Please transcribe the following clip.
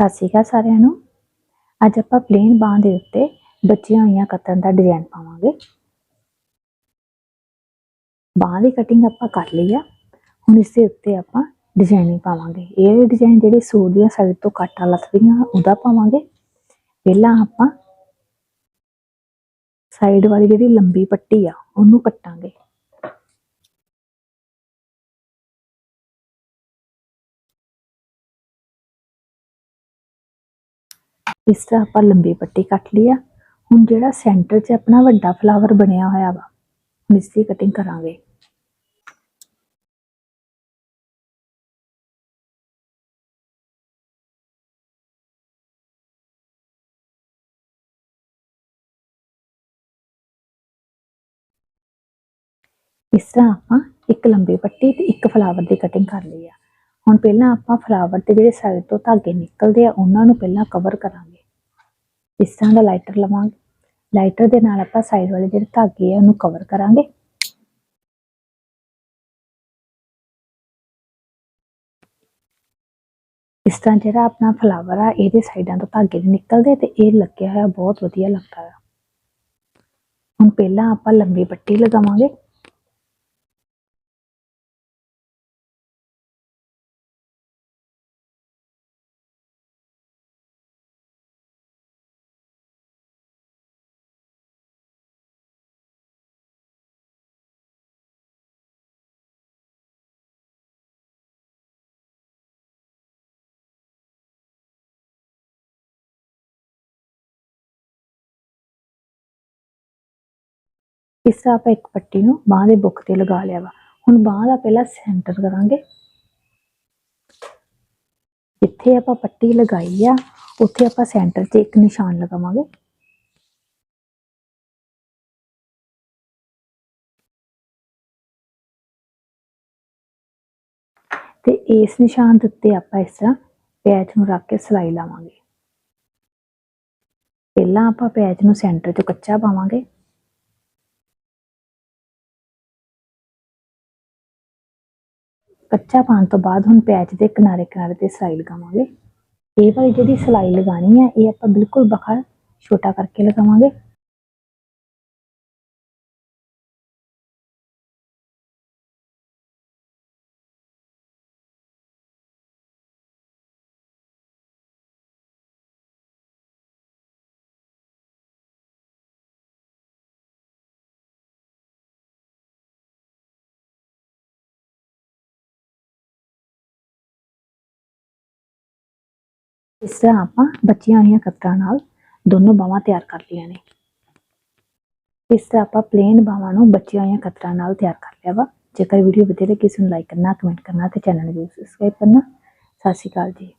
ਸਤਿ ਸ਼੍ਰੀ ਅਕਾਲ ਸਾਰਿਆਂ ਨੂੰ। ਅੱਜ ਆਪਾਂ ਪਲੇਨ ਬਾਂਹ ਦੇ ਉੱਤੇ ਬਚੀਆਂ ਹੋਈਆਂ ਕਤਨ ਦਾ ਡਿਜ਼ਾਈਨ ਪਾਵਾਂਗੇ। ਬਾਂਹ ਦੀ ਕਟਿੰਗ ਆਪਾਂ ਕਰ ਲਈ ਆ। ਹੁਣ ਇਸ ਦੇ ਉੱਤੇ ਆਪਾਂ ਡਿਜ਼ਾਈਨਿੰਗ ਪਾਵਾਂਗੇ। ਇਹ ਡਿਜ਼ਾਈਨ ਜਿਹੜੇ ਸੂਟ ਦੀਆਂ ਸਾਈਡ ਤੋਂ ਕੱਟਾਂ ਲੱਥਦੀਆਂ ਉਹਦਾ ਪਾਵਾਂਗੇ। ਪਹਿਲਾਂ ਆਪਾਂ ਸਾਈਡ ਵਾਲੀ ਜਿਹੜੀ ਲੰਬੀ ਪੱਟੀ ਆ, ਉਹਨੂੰ ਕੱਟਾਂਗੇ। ਇਸ ਤਰ੍ਹਾਂ ਆਪਾਂ ਲੰਬੀ ਪੱਟੀ ਕੱਟ ਲਈ ਆ। ਹੁਣ ਜਿਹੜਾ ਸੈਂਟਰ 'ਚ ਆਪਣਾ ਵੱਡਾ ਫਲਾਵਰ ਬਣਿਆ ਹੋਇਆ ਵਾ, ਹੁਣ ਇਸ ਦੀ ਕਟਿੰਗ ਕਰਾਂਗੇ। ਇਸ ਤਰ੍ਹਾਂ ਆਪਾਂ ਇੱਕ ਲੰਬੀ ਪੱਟੀ ਤੇ ਇੱਕ ਫਲਾਵਰ ਦੀ ਕਟਿੰਗ ਕਰ ਲਈ ਆ। ਹੁਣ ਪਹਿਲਾਂ ਆਪਾਂ ਫਲਾਵਰ ਤੇ ਜਿਹੜੇ ਸਾਈਡ ਤੋਂ ਧਾਗੇ ਨਿਕਲਦੇ ਆ, ਉਹਨਾਂ ਨੂੰ ਪਹਿਲਾਂ ਕਵਰ ਕਰਾਂਗੇ। ਇਸ ਤਰ੍ਹਾਂ ਦਾ ਲਾਈਟਰ ਲਵਾਂਗੇ। ਲਾਈਟਰ ਦੇ ਨਾਲ ਆਪਾਂ ਸਾਈਡ ਵਾਲੇ ਜਿਹੜੇ ਧਾਗੇ ਆ, ਉਹਨੂੰ ਕਵਰ ਕਰਾਂਗੇ। ਇਸ ਤਰ੍ਹਾਂ ਜਿਹੜਾ ਆਪਣਾ ਫਲਾਵਰ ਆ, ਇਹਦੇ ਸਾਈਡਾਂ ਤੋਂ ਧਾਗੇ ਨਹੀਂ ਨਿਕਲਦੇ ਤੇ ਇਹ ਲੱਗਿਆ ਹੋਇਆ ਬਹੁਤ ਵਧੀਆ ਲੱਗਦਾ ਹੈ ਹੁਣ ਪਹਿਲਾਂ ਆਪਾਂ ਲੰਬੀ ਪੱਟੀ ਲਗਾਵਾਂਗੇ। ਇਸ ਤਰ੍ਹਾਂ ਆਪਾਂ ਇੱਕ ਪੱਟੀ ਨੂੰ ਬਾਹ ਦੇ ਬੁੱਕ ਤੇ ਲਗਾ ਲਿਆ ਵਾ। ਹੁਣ ਬਾਹ ਦਾ ਪਹਿਲਾਂ ਸੈਂਟਰ ਕਰਾਂਗੇ। ਜਿੱਥੇ ਆਪਾਂ ਪੱਟੀ ਲਗਾਈ ਆ, ਉੱਥੇ ਆਪਾਂ ਸੈਂਟਰ 'ਚ ਇੱਕ ਨਿਸ਼ਾਨ ਲਗਾਵਾਂਗੇ। ਤੇ ਇਸ ਨਿਸ਼ਾਨ ਦੇ ਉੱਤੇ ਆਪਾਂ ਇਸ ਤਰ੍ਹਾਂ ਪੈਚ ਨੂੰ ਰੱਖ ਕੇ ਸਿਲਾਈ ਲਾਵਾਂਗੇ। ਪਹਿਲਾਂ ਆਪਾਂ ਪੈਚ ਨੂੰ ਸੈਂਟਰ 'ਚ ਕੱਚਾ ਪਾਵਾਂਗੇ। ਕੱਚਾ ਪਾਉਣ ਤੋਂ ਬਾਅਦ ਹੁਣ ਪੈਚ ਦੇ ਕਿਨਾਰੇ ਕਿਨਾਰੇ ਤੇ ਸਿਲਾਈ ਲਗਾਵਾਂਗੇ। ਇਹ ਵਾਲੀ ਜਿਹੜੀ ਸਿਲਾਈ ਲਗਾਣੀ ਹੈ ਇਹ ਆਪਾਂ ਬਿਲਕੁਲ ਬਖਾ ਛੋਟਾ ਕਰਕੇ ਲਗਾਵਾਂਗੇ। ਇਸ ਤਰ੍ਹਾਂ ਆਪਾਂ ਬੱਚੀਆਂ ਹੋਈਆਂ ਕਤਰਾਂ ਨਾਲ ਦੋਨੋਂ ਬਾਹਾਂ ਤਿਆਰ ਕਰ ਲਈਆਂ ਨੇ। ਇਸ ਤਰ੍ਹਾਂ ਆਪਾਂ ਪਲੇਨ ਬਾਹਾਂ ਨੂੰ ਬੱਚੀਆਂ ਹੋਈਆਂ ਕਤਰਾਂ ਨਾਲ ਤਿਆਰ ਕਰ ਲਿਆ ਵਾ। ਜੇਕਰ ਵੀਡੀਓ ਵਧੀਆ ਲੱਗੀ, ਇਸ ਨੂੰ ਲਾਈਕ ਕਰਨਾ ਕਮੈਂਟ ਕਰਨਾ ਤੇ ਚੈਨਲ ਨੂੰ ਸਬਸਕ੍ਰਾਈਬ ਕਰਨਾ। ਸਤਿ ਸ਼੍ਰੀ ਅਕਾਲ ਜੀ।